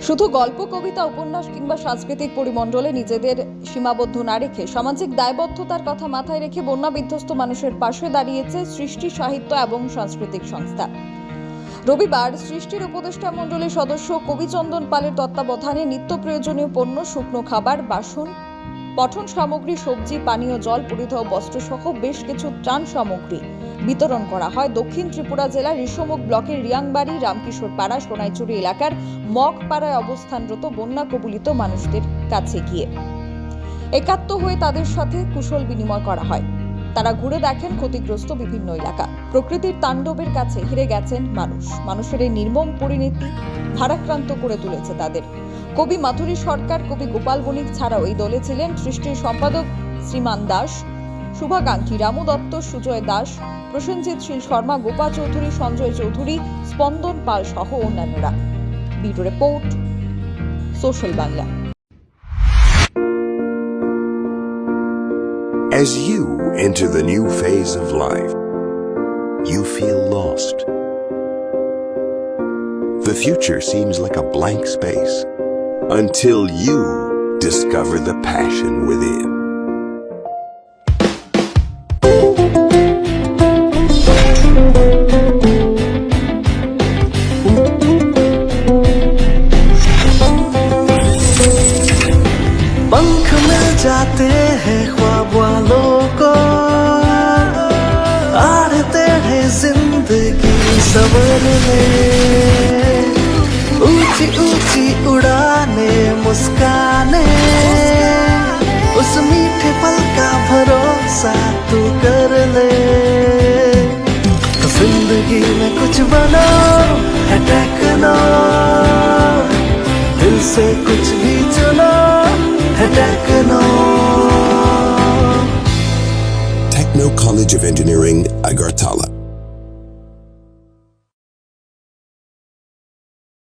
শুধু গল্প, কবিতা, উপন্যাস কিংবা সাংস্কৃতিক পরিমণ্ডলে নিজেদের সীমাবদ্ধ না রেখে সামাজিক দায়বদ্ধতার কথা মাথায় রেখে বন্যা বিধ্বস্ত মানুষের পাশে দাঁড়িয়েছে সৃষ্টি, সাহিত্য এবং সাংস্কৃতিক সংস্থা। রবিবার সৃষ্টির উপদেষ্টা মণ্ডলীর সদস্য কবিচন্দন পালের তত্ত্বাবধানে নিত্য প্রয়োজনীয় পণ্য, শুকনো খাবার, বাসন, পঠন সামগ্রী, সবজি, পানীয় জল, পরিধেয় বস্ত্রসহ বেশ কিছু ত্রাণ সামগ্রী বিতরণ করা হয়। দক্ষিণ ত্রিপুরা জেলার ঋষমুখ ব্লকের রিয়াংবাড়ি, রামকিশোর পাড়া, সোনাইচুরি এলাকার মগপাড়ায় অবস্থানরত বন্যা কবলিত মানুষদের কাছে গিয়ে একাত্ম হয়ে তাদের সাথে কুশল বিনিময় করা হয়। তারা ঘুরে দেখেন ক্ষতিগ্রস্ত বিভিন্ন এলাকা। প্রকৃতির তাণ্ডবের কাছে হেরে গেছেন মানুষ। মানুষের এই নির্মম পরিণতি ভারাক্রান্ত করে তুলেছে তাদের। কবি মাধুরী সরকার, কবি গোপাল বণিক ছাড়াও এই দলে ছিলেন সৃষ্টির সম্পাদক শ্রীমান দাস। শুভাকাঙ্ক্ষী রামু দত্ত সুজয় দাস প্রসেনজিৎ শীল শর্মা গোপা চৌধুরী সঞ্জয় চৌধুরী স্পন্দন পাল সহ অন্যান্যরা bureau report social Bangla As you enter the new phase of life, you feel lost. The future seems like a blank space until you discover the passion within. ऊँची ऊँची उड़ाने मुस्काने। उस मीठे पल का भरोसा तू कर ले। ज़िंदगी में कुछ बनो है टेक्नो दिल से कुछ भी चुनो है techno Techno College of Engineering, Agartala.